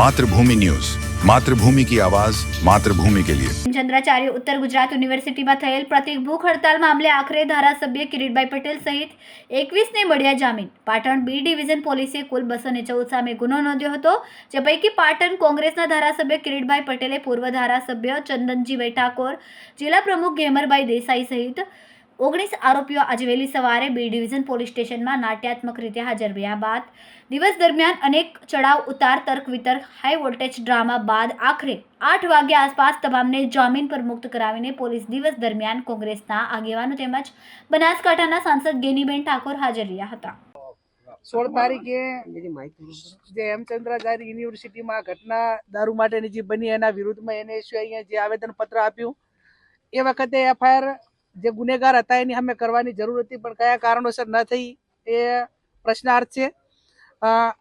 Mathrubhumi news. Mathrubhumi કી આવાજ, માતૃભૂમિ કે લિયે. ચંદ્રાચાર્ય ઉત્તર ગુજરાત યુનિવર્સિટીમાં થયેલ પ્રતિક ભૂખ હડતાલ મામલે આખરે ધારાસભ્ય કિરીટભાઈ પટેલ સહિત એકવીસને મળ્યા જામીન. પાટણ બી ડિવિઝન પોલીસે કુલ બસો ને ચૌદ સામે ગુનો નોંધ્યો હતો, જે પૈકી પાટણ કોંગ્રેસના ધારાસભ્ય કિરીટભાઈ પટેલે પૂર્વ ધારાસભ્ય ચંદનજી વૈઠાકોર જિલ્લા પ્રમુખ ગેમરભાઈ દેસાઈ સહિત ઓગણીસ આરોપીઓ આજે વહેલી સવારે બી ડિવિઝન પોલીસ સ્ટેશનમાં નાટ્યાત્મક રીતે હાજર રહ્યા બાદ દિવસ દરમિયાન અનેક ચડાવ ઉતાર તર્ક વિતર્ક હાઈ વોલ્ટેજ ડ્રામા બાદ આખરે આઠ વાગ્યા આસપાસ તમામને જામીન પર મુક્ત કરાવીને પોલીસ દિવસ દરમિયાન કોંગ્રેસના આગેવાનો તેમજ બનાસકાંઠાના સાંસદ ગેનીબેન ઠાકોર હાજર રહ્યા હતા. સોળ તારીખે જે હેમચંદ્રાચાર્ય યુનિવર્સિટીમાં ઘટના દારૂ માટેની જે બની એના વિરુદ્ધમાં એને અહીંયા જે આવેદન પત્ર આપ્યું, એ વખતે એફઆઈઆર જે ગુનેગાર હતા એની સામે કરવાની જરૂર હતી, પણ કયા કારણોસર ન થઈ એ પ્રશ્નાર્થ છે.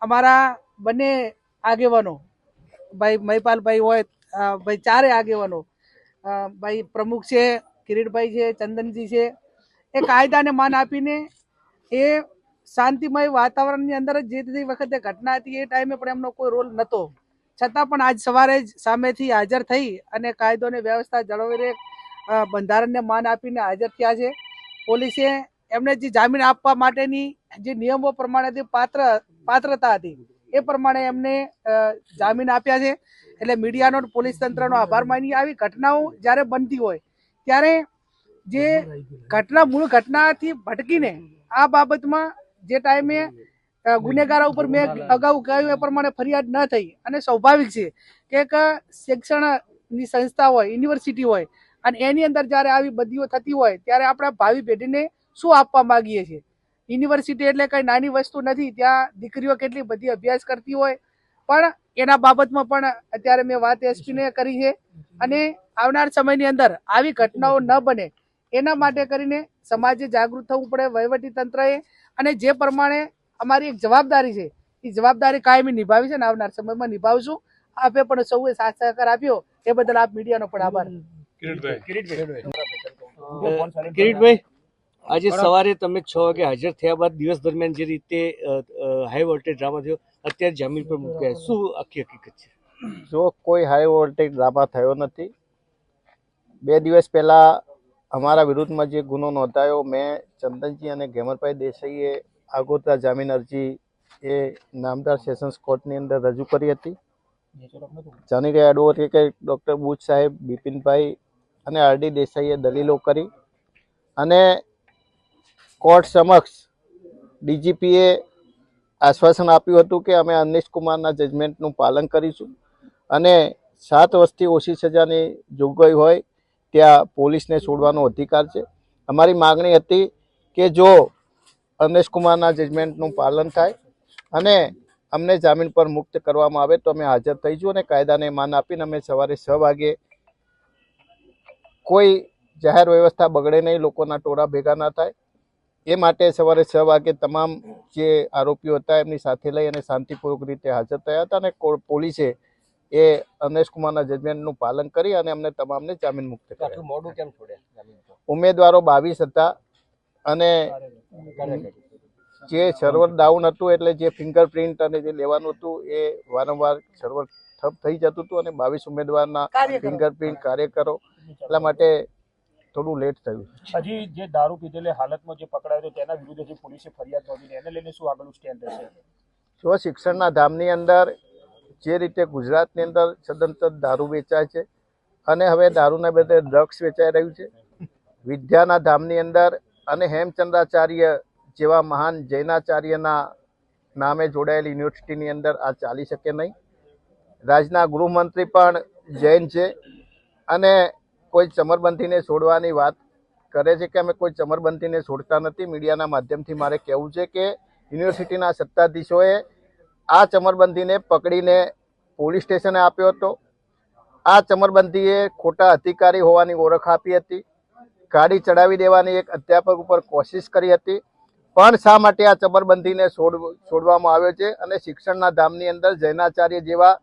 અમારા બંને આગેવાનો, ભાઈ મહિપાલભાઈ હોય ભાઈ ચારે આગેવાનો ભાઈ પ્રમુખ છે, કિરીટભાઈ છે, ચંદનજી છે, એ કાયદાને માન આપીને એ શાંતિમય વાતાવરણની અંદર જ જે તે વખતે ઘટના હતી એ ટાઈમે પણ એમનો કોઈ રોલ નહોતો છતાં પણ આજ સવારે જ સામેથી હાજર થઈ અને કાયદો અને વ્યવસ્થા જળવાઈ રહે બંધારણને માન આપીને હાજર થયા છે. પોલીસે એમને જે જામીન આપવા માટેની જે નિયમો પ્રમાણે પાત્ર, પાત્રતા હતી, એ પ્રમાણે એમને જામીન આપ્યા છે. એટલે મીડિયાનો પોલીસ તંત્રનો આભાર માની આવી ઘટનાઓ જ્યારે બનતી હોય, ત્યારે જે ઘટના, મૂળ ઘટનાથી ભટકીને આ બાબતમાં જે ટાઈમે ગુનેગારો ઉપર મેં અગાઉ કહ્યું એ પ્રમાણે ફરિયાદ ન થઈ. અને સ્વાભાવિક છે કે એક શિક્ષણની સંસ્થા હોય, યુનિવર્સિટી હોય અને એની અંદર જ્યારે આવી બધીઓ થતી હોય, ત્યારે આપણે ભાવિ પેઢીને શું આપવા માગીએ છીએ? યુનિવર્સિટી એટલે કંઈ નાની વસ્તુ નથી, ત્યાં દીકરીઓ કેટલી બધી અભ્યાસ કરતી હોય, પણ એના બાબતમાં પણ અત્યારે મેં વાત એસપીને કરી છે. અને આવનાર સમયની અંદર આવી ઘટનાઓ ન બને, એના માટે કરીને સમાજે જાગૃત થવું પડે, વહીવટી તંત્રએ. અને જે પ્રમાણે અમારી એક જવાબદારી છે, એ જવાબદારી કાયમી નિભાવી છે ને આવનાર સમયમાં નિભાવશું. આપે પણ સૌએ સાથ સહકાર આપ્યો, એ બદલ આપ મીડિયાનો પણ આભાર. કિરીટભાઈ. આજે સવારે તમે છ વાગે હાજર થયા બાદ દિવસ દરમિયાન જે રીતે હાઈ વોલ્ટેજ ડ્રામા થયો અત્યારે જામીન પર મૂક્યા શું આખી હકીકત છે? જો કોઈ હાઈ વોલ્ટેજ ડ્રામા થયો નથી બે દિવસ પહેલા અમારા વિરુદ્ધમાં જે ગુનો નોંધાયો મેં ચંદનજી અને ઘેમરભાઈ દેસાઈએ આગોતરા જામીન અરજી એ નામદાર સેશન્સ કોર્ટની અંદર રજૂ કરી હતી. જાણીતા એડવોકેટ ડૉક્ટર બુચ સાહેબ બિપિનભાઈ અને આરડી દેસાઈએ દલીલો કરી અને કોર્ટ સમક્ષ ડીજીપીએ આશ્વાસન આપ્યું હતું કે અમે અનિશ કુમારના જજમેન્ટનું પાલન કરીશું અને સાત વર્ષથી ઓછી સજાની જોગવાઈ હોય ત્યાં પોલીસને છોડવાનો અધિકાર છે. અમારી માગણી હતી કે જો અનિશ કુમારના જજમેન્ટનું પાલન થાય અને અમને જામીન પર મુક્ત કરવામાં આવે તો અમે હાજર થઈશું અને કાયદાને માન આપીને અમે સવારે છ વાગે કોઈ જાહેર વ્યવસ્થા બગડે નહીં લોકોના ટોળા ભેગા ના થાય. એ માટે સવારે છ વાગે તમામ જે આરોપીઓ હતા એમની સાથે લઈ અને શાંતિપૂર્વક રીતે હાજર થયા હતા અને કો- પોલીસે એ અનેશ કુમારના જજમેન્ટનું પાલન કરી અને અમને તમામને જામીન મુક્ત કર્યા. મોડું કેમ છોડ્યા ઉમેદવારો બાવીસ હતા અને જે સર્વર ડાઉન હતું એટલે જે ફિંગરપ્રિન્ટ અને જે લેવાનું હતું એ વારંવાર સર્વર ઠપ થઈ જતું હતું અને બાવીસ ઉમેદવારના ફિંગરપ્રિન્ટ કાર્યકરો એટલા માટે થોડું લેટ થયું. હજી જે દારૂ પીધેલી હાલતમાં જે પકડાયો હતો તેના વિરુદ્ધ હજી પોલીસે ફરિયાદ નોંધી એને લઈને શું આગળનું સ્ટેન્ડ રહેશે? જો શિક્ષણના ધામની અંદર જે રીતે ગુજરાતની અંદર સદંતર દારૂ વેચાય છે અને હવે દારૂના બદલે ડ્રગ્સ વેચાઈ રહ્યું છે વિદ્યાના ધામની અંદર અને હેમચંદ્રાચાર્ય જેવા મહાન જૈનાચાર્યના નામે જોડાયેલી યુનિવર્સિટીની અંદર આ ચાલી શકે નહીં. રાજના ગૃહમંત્રી પણ જૈન છે અને કોઈ ચમરબંધીને છોડવાની વાત કરે છે કે અમે કોઈ ચમરબંધીને છોડતા નથી? મીડિયાના માધ્યમથી મારે કહેવું છે કે યુનિવર્સિટીના સત્તાધીશોએ આ ચમરબંધીને પકડીને પોલીસ સ્ટેશને આપ્યો હતો. આ ચમરબંધીએ ખોટા અધિકારી હોવાની ઓળખ આપી હતી. ગાડી ચડાવી દેવાની એક અધ્યાપક ઉપર કોશિશ કરી હતી. પણ શા માટે આ ચમરબંધીને છોડ, છોડવામાં આવ્યો છે? અને શિક્ષણના ધામની અંદર જૈનાચાર્ય જેવા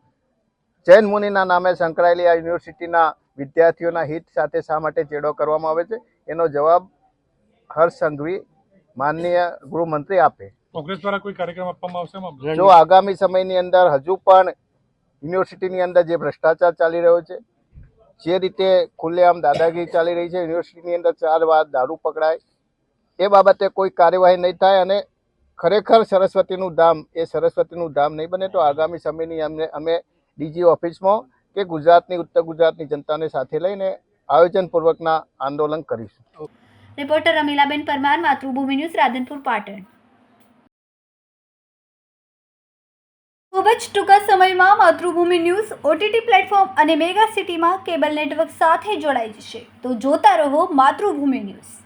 જૈન મુનિના નામે સંકળાયેલી આ યુનિવર્સિટીના વિદ્યાર્થીઓના હિત સાથે શા માટે ચેડો કરવામાં આવે છે? એનો જવાબ હર્ષ સંઘવી માનનીય ગૃહમંત્રી આપે. કોંગ્રેસ દ્વારા કોઈ કાર્યક્રમ આપવામાં આવશે જો આગામી સમયની અંદર હજુ પણ યુનિવર્સિટીની અંદર જે ભ્રષ્ટાચાર ચાલી રહ્યો છે જે રીતે ખુલ્લેઆમ દાદાગીરી ચાલી રહી છે યુનિવર્સિટીની અંદર ચાર વાર દારૂ પકડાય એ બાબતે કોઈ કાર્યવાહી નહીં થાય અને ખરેખર સરસ્વતીનું ધામ એ સરસ્વતીનું ધામ નહીં બને તો આગામી સમયની અમને અમે ડીજી ઓફિસમાં કે ગુજરાતની, ઉત્તર ગુજરાતની જનતાને સાથે લઈને આયોજનપૂર્વકના આંદોલન કરીશું. Reporter Ramilaben Parmar, Matrubhumi news, Radhanpur, Patan. ખૂબ જ ટૂંકા સમયમાં માતૃભૂમિ ન્યૂઝ ઓટીટી પ્લેટફોર્મ અને મેગા સિટીમાં કેબલ નેટવર્ક સાથે જોડાઈ જશે. તો જોતા રહો માતૃભૂમિ ન્યૂઝ.